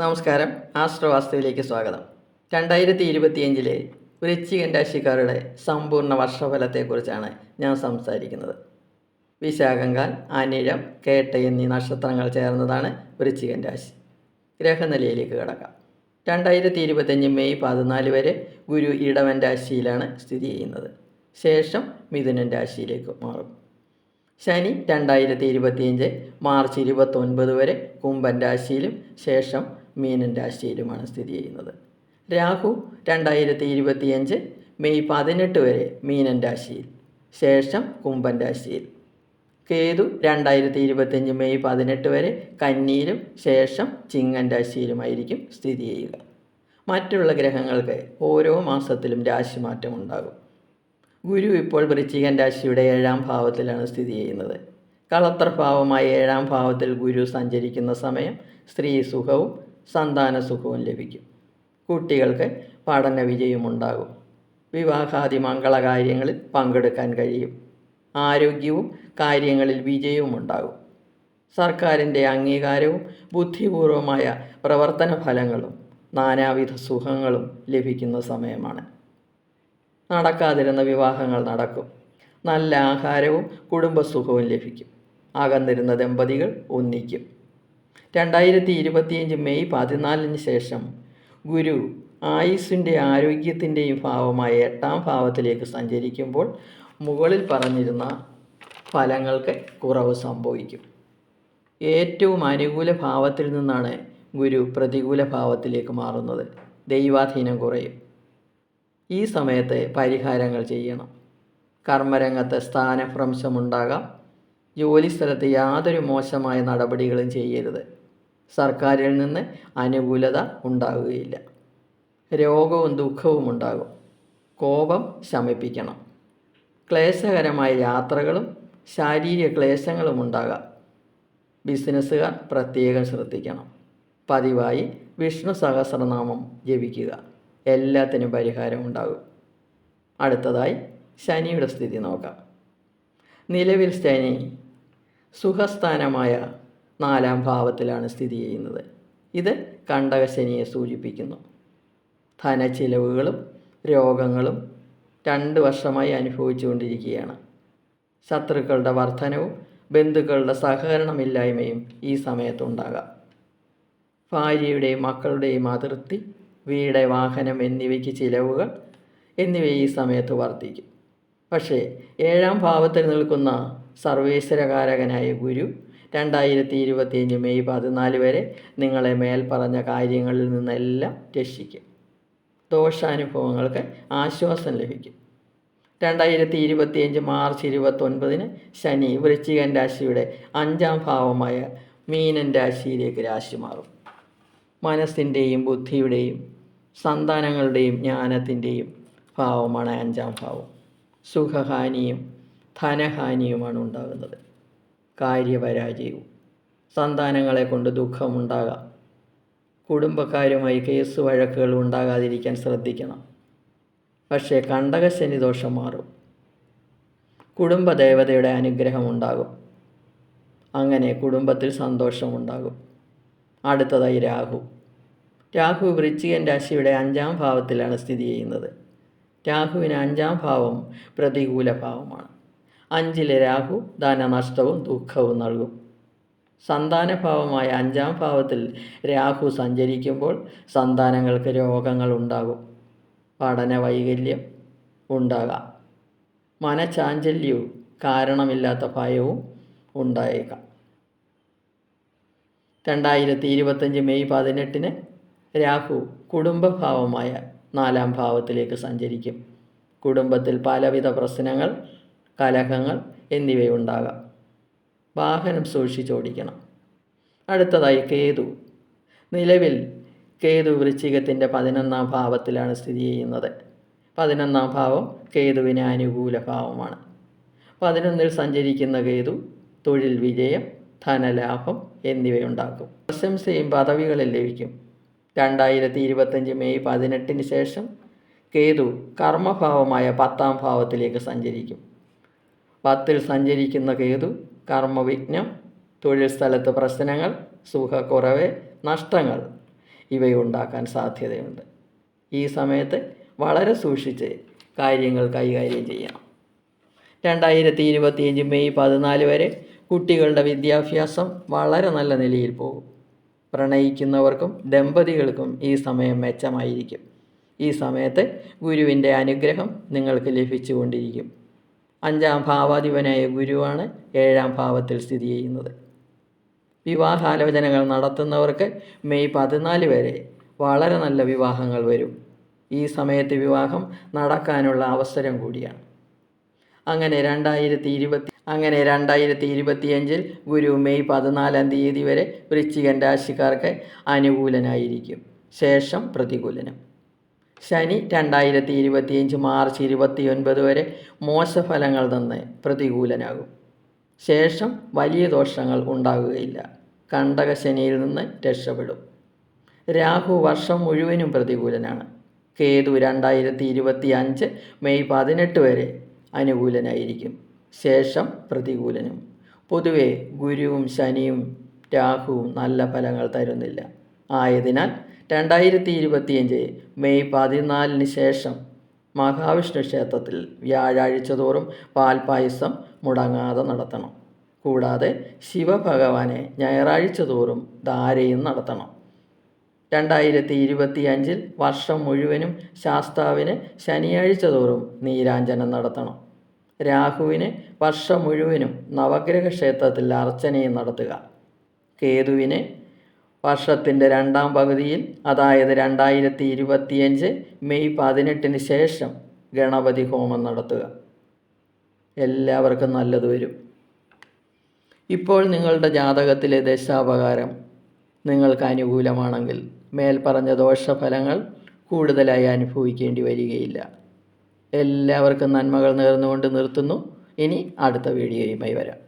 നമസ്കാരം. ആസ്ട്രവാസ്തുവിലേക്ക് സ്വാഗതം. രണ്ടായിരത്തി ഇരുപത്തിയഞ്ചിലെ വൃശ്ചികൻ രാശിക്കാരുടെ സമ്പൂർണ വർഷഫലത്തെക്കുറിച്ചാണ് ഞാൻ സംസാരിക്കുന്നത്. വിശാഖങ്കാൽ അനിഴം കേട്ട എന്നീ നക്ഷത്രങ്ങൾ ചേർന്നതാണ് വൃശ്ചികൻ രാശി. ഗ്രഹനിലയിലേക്ക് കടക്കാം. രണ്ടായിരത്തി ഇരുപത്തഞ്ച് മെയ് പതിനാല് വരെ ഗുരു ഇടവൻ രാശിയിലാണ് സ്ഥിതി ചെയ്യുന്നത്. ശേഷം മിഥുനൻ രാശിയിലേക്ക് മാറും. ശനി രണ്ടായിരത്തി ഇരുപത്തിയഞ്ച് മാർച്ച് ഇരുപത്തൊൻപത് വരെ കുംഭൻ രാശിയിലും ശേഷം മീനൻ രാശിയിലുമാണ് സ്ഥിതി ചെയ്യുന്നത്. രാഹു രണ്ടായിരത്തി ഇരുപത്തിയഞ്ച് മെയ് പതിനെട്ട് വരെ മീനൻ രാശിയിൽ ശേഷം കുംഭൻ രാശിയിൽ. കേതു രണ്ടായിരത്തി ഇരുപത്തിയഞ്ച് മെയ് പതിനെട്ട് വരെ കന്നിയിലും ശേഷം ചിങ്ങൻ രാശിയിലുമായിരിക്കും സ്ഥിതി ചെയ്യുക. മറ്റുള്ള ഗ്രഹങ്ങൾക്ക് ഓരോ മാസത്തിലും രാശിമാറ്റം ഉണ്ടാകും. ഗുരു ഇപ്പോൾ വൃശ്ചികൻ രാശിയുടെ ഏഴാം ഭാവത്തിലാണ് സ്ഥിതി ചെയ്യുന്നത്. കളത്രഭാവമായ ഏഴാം ഭാവത്തിൽ ഗുരു സഞ്ചരിക്കുന്ന സമയം സ്ത്രീ സുഖവും സന്താന സുഖവും ലഭിക്കും. കുട്ടികൾക്ക് പഠന വിജയമുണ്ടാകും. വിവാഹാദി മംഗളകാര്യങ്ങളിൽ പങ്കെടുക്കാൻ കഴിയും. ആരോഗ്യവും കാര്യങ്ങളിൽ വിജയവും ഉണ്ടാകും. സർക്കാരിന്റെ അംഗീകാരവും ബുദ്ധിപൂർവമായ പ്രവർത്തന ഫലങ്ങളും നാനാവിധ സുഖങ്ങളും ലഭിക്കുന്ന സമയമാണ്. നടക്കാതിരുന്ന വിവാഹങ്ങൾ നടക്കും. നല്ല ആഹാരവും കുടുംബസുഖവും ലഭിക്കും. അകന്നിരുന്ന ദമ്പതികൾ ഒന്നിക്കും. രണ്ടായിരത്തി ഇരുപത്തിയഞ്ച് മെയ് പതിനാലിന് ശേഷം ഗുരു ആയുസ്സിന്റെ ആരോഗ്യത്തിന്റെയും ഭാവമായ എട്ടാം ഭാവത്തിലേക്ക് സഞ്ചരിക്കുമ്പോൾ മുകളിൽ പറഞ്ഞിരുന്ന ഫലങ്ങൾക്ക് കുറവ് സംഭവിക്കും. ഏറ്റവും അനുകൂല ഭാവത്തിൽ നിന്നാണ് ഗുരു പ്രതികൂല ഭാവത്തിലേക്ക് മാറുന്നത്. ദൈവാധീനം കുറയും. ഈ സമയത്ത് പരിഹാരങ്ങൾ ചെയ്യണം. കർമ്മരംഗത്ത് സ്ഥാനഭ്രംശമുണ്ടാകാം. ജോലിസ്ഥലത്ത് യാതൊരു മോശമായ നടപടികളും ചെയ്യരുത്. സർക്കാരിൽ നിന്ന് അനുകൂലത ഉണ്ടാകുകയില്ല രോഗവും ദുഃഖവും ഉണ്ടാകും. കോപം ശമിപ്പിക്കണം. ക്ലേശകരമായ യാത്രകളും ശാരീരിക ക്ലേശങ്ങളും ഉണ്ടാകാം. ബിസിനസ്സുകാർ പ്രത്യേകം ശ്രദ്ധിക്കണം. പതിവായി വിഷ്ണു സഹസ്രനാമം ജപിക്കുക. എല്ലാത്തിനും പരിഹാരം ഉണ്ടാകും. അടുത്തതായി ശനിയുടെ സ്ഥിതി നോക്കാം. നിലവിൽ ശനി സുഖസ്ഥാനമായ നാലാം ഭാവത്തിലാണ് സ്ഥിതി ചെയ്യുന്നത്. ഇത് കണ്ടകശനിയെ സൂചിപ്പിക്കുന്നു. ധനച്ചിലവുകളും രോഗങ്ങളും രണ്ട് വർഷമായി അനുഭവിച്ചുകൊണ്ടിരിക്കുകയാണ്. ശത്രുക്കളുടെ വർധനവും ബന്ധുക്കളുടെ സഹകരണമില്ലായ്മയും ഈ സമയത്തുണ്ടാകാം. ഭാര്യയുടെയും മക്കളുടെയും അതിർത്തി വീട് വാഹനം എന്നിവയ്ക്ക് ചിലവുകൾ എന്നിവ ഈ സമയത്ത് വർദ്ധിക്കും. പക്ഷേ ഏഴാം ഭാവത്തിൽ നിൽക്കുന്ന സർവേശ്വരകാരകനായ ഗുരു രണ്ടായിരത്തി ഇരുപത്തിയഞ്ച് മെയ് പതിനാല് വരെ നിങ്ങളെ മേൽപ്പറഞ്ഞ പറഞ്ഞ കാര്യങ്ങളിൽ നിന്നെല്ലാം രക്ഷിക്കും. ദോഷാനുഭവങ്ങൾക്ക് ആശ്വാസം ലഭിക്കും. രണ്ടായിരത്തി ഇരുപത്തിയഞ്ച് മാർച്ച് ഇരുപത്തൊൻപതിന് ശനി വൃശ്ചികൻ രാശിയുടെ അഞ്ചാം ഭാവമായ മീനൻ രാശിയിലേക്ക് രാശി മാറും. മനസ്സിന്റെയും ബുദ്ധിയുടെയും സന്താനങ്ങളുടെയും ജ്ഞാനത്തിന്റെയും ഭാവമാണ് അഞ്ചാം ഭാവം. സുഖഹാനിയും ധനഹാനിയുമാണ് ഉണ്ടാകുന്നത്. കാര്യപരാജയവും സന്താനങ്ങളെ കൊണ്ട് ദുഃഖമുണ്ടാകാം കുടുംബക്കാരുമായി കേസ് വഴക്കുകൾ ഉണ്ടാകാതിരിക്കാൻ ശ്രദ്ധിക്കണം. പക്ഷേ കണ്ടകശനി ദോഷം മാറും. കുടുംബദേവതയുടെ അനുഗ്രഹം ഉണ്ടാകും. അങ്ങനെ കുടുംബത്തിൽ സന്തോഷമുണ്ടാകും അടുത്തതായി രാഹു. രാഹു വൃശ്ചികൻ രാശിയുടെ അഞ്ചാം ഭാവത്തിലാണ് സ്ഥിതി ചെയ്യുന്നത്. രാഹുവിന് അഞ്ചാം ഭാവം പ്രതികൂല ഭാവമാണ് അഞ്ചിലെ രാഹു ധനനഷ്ടവും ദുഃഖവും നൽകും. സന്താനഭാവമായ അഞ്ചാം ഭാവത്തിൽ രാഹു സഞ്ചരിക്കുമ്പോൾ സന്താനങ്ങൾക്ക് രോഗങ്ങൾ ഉണ്ടാകും. പഠന വൈകല്യം ഉണ്ടാകാം. മനചാഞ്ചല്യവും കാരണമില്ലാത്ത ഭയവും ഉണ്ടായേക്കാം. രണ്ടായിരത്തി ഇരുപത്തഞ്ച് മെയ് പതിനെട്ടിന് രാഹു കുടുംബഭാവമായ നാലാം ഭാവത്തിലേക്ക് സഞ്ചരിക്കും. കുടുംബത്തിൽ പലവിധ പ്രശ്നങ്ങൾ കലഹങ്ങൾ എന്നിവയുണ്ടാകാം. വാഹനം സൂക്ഷിച്ചോടിക്കണം അടുത്തതായി കേതു. നിലവിൽ കേതു വൃശ്ചികത്തിന്റെ പതിനൊന്നാം ഭാവത്തിലാണ് സ്ഥിതി ചെയ്യുന്നത്. പതിനൊന്നാം ഭാവം കേതുവിന് അനുകൂല ഭാവമാണ്. പതിനൊന്നിൽ സഞ്ചരിക്കുന്ന കേതു തൊഴിൽ വിജയം ധനലാഭം എന്നിവയുണ്ടാക്കും. പ്രശംസയും പദവികളും ലഭിക്കും. രണ്ടായിരത്തി ഇരുപത്തഞ്ച് മെയ് പതിനെട്ടിന് ശേഷം കേതു കർമ്മഭാവമായ പത്താം ഭാവത്തിലേക്ക് സഞ്ചരിക്കും. പത്തിൽ സഞ്ചരിക്കുന്ന കേതു കർമ്മവിഘ്നം തൊഴിൽ സ്ഥലത്ത് പ്രശ്നങ്ങൾ സുഖക്കുറവ് നഷ്ടങ്ങൾ ഇവയുണ്ടാക്കാൻ സാധ്യതയുണ്ട്. ഈ സമയത്ത് വളരെ സൂക്ഷിച്ച് കാര്യങ്ങൾ കൈകാര്യം ചെയ്യണം. രണ്ടായിരത്തി ഇരുപത്തിയഞ്ച് മെയ് പതിനാല് വരെ കുട്ടികളുടെ വിദ്യാഭ്യാസം വളരെ നല്ല നിലയിൽ പോകും. പ്രണയിക്കുന്നവർക്കും ദമ്പതികൾക്കും ഈ സമയം മെച്ചമായിരിക്കും. ഈ സമയത്ത് ഗുരുവിന്റെ അനുഗ്രഹം നിങ്ങൾക്ക് ലഭിച്ചുകൊണ്ടിരിക്കും. അഞ്ചാം ഭാവാധിപനായ ഗുരുവാണ് ഏഴാം ഭാവത്തിൽ സ്ഥിതി ചെയ്യുന്നത്. വിവാഹാലോചനകൾ നടത്തുന്നവർക്ക് മെയ് പതിനാല് വരെ വളരെ നല്ല വിവാഹങ്ങൾ വരും. ഈ സമയത്ത് വിവാഹം നടക്കാനുള്ള അവസരം കൂടിയാണ്. അങ്ങനെ രണ്ടായിരത്തി ഇരുപത്തി അങ്ങനെ രണ്ടായിരത്തി ഇരുപത്തിയഞ്ചിൽ ഗുരു മെയ് പതിനാലാം തീയതി വരെ വൃശ്ചികൻ രാശിക്കാർക്ക് അനുകൂലനായിരിക്കും. ശേഷം പ്രതികൂലനം. ശനി രണ്ടായിരത്തി ഇരുപത്തിയഞ്ച് മാർച്ച് ഇരുപത്തിയൊൻപത് വരെ മോശഫലങ്ങൾ തന്ന് പ്രതികൂലനാകും. ശേഷം വലിയ ദോഷങ്ങൾ ഉണ്ടാകുകയില്ല. കണ്ടകശനിയിൽ നിന്ന് രക്ഷപ്പെടും. രാഹു വർഷം മുഴുവനും പ്രതികൂലനാണ്. കേതു രണ്ടായിരത്തി ഇരുപത്തി അഞ്ച് മെയ് പതിനെട്ട് വരെ അനുകൂലനായിരിക്കും. ശേഷം പ്രതികൂലനും. പൊതുവേ ഗുരുവും ശനിയും രാഹുവും നല്ല ഫലങ്ങൾ തരുന്നില്ല. ആയതിനാൽ രണ്ടായിരത്തി ഇരുപത്തിയഞ്ച് മെയ് പതിനാലിന് ശേഷം മഹാവിഷ്ണു ക്ഷേത്രത്തിൽ വ്യാഴാഴ്ച തോറും പാൽപായസം മുടങ്ങാതെ നടത്തണം. കൂടാതെ ശിവഭഗവാനെ ഞായറാഴ്ച തോറും ധാരയും നടത്തണം. രണ്ടായിരത്തി ഇരുപത്തി അഞ്ചിൽ വർഷം മുഴുവനും ശാസ്താവിന് ശനിയാഴ്ച തോറും നീരാഞ്ജനം നടത്തണം. രാഹുവിന് വർഷം മുഴുവനും നവഗ്രഹ ക്ഷേത്രത്തിൽ അർച്ചനയും നടത്തുക. കേതുവിന് വർഷത്തിന്റെ രണ്ടാം പകുതിയിൽ അതായത് രണ്ടായിരത്തി ഇരുപത്തിയഞ്ച് മെയ് പതിനെട്ടിന് ശേഷം ഗണപതി ഹോമം നടത്തുക. എല്ലാവർക്കും നല്ലത് വരും. ഇപ്പോൾ നിങ്ങളുടെ ജാതകത്തിലെ ദശാപകാരം നിങ്ങൾക്ക് അനുകൂലമാണെങ്കിൽ മേൽപ്പറഞ്ഞ ദോഷഫലങ്ങൾ കൂടുതലായി അനുഭവിക്കേണ്ടി വരികയില്ല. എല്ലാവർക്കും നന്മകൾ നേർന്നുകൊണ്ട് നിർത്തുന്നു. ഇനി അടുത്ത വീഡിയോയുമായി വരാം.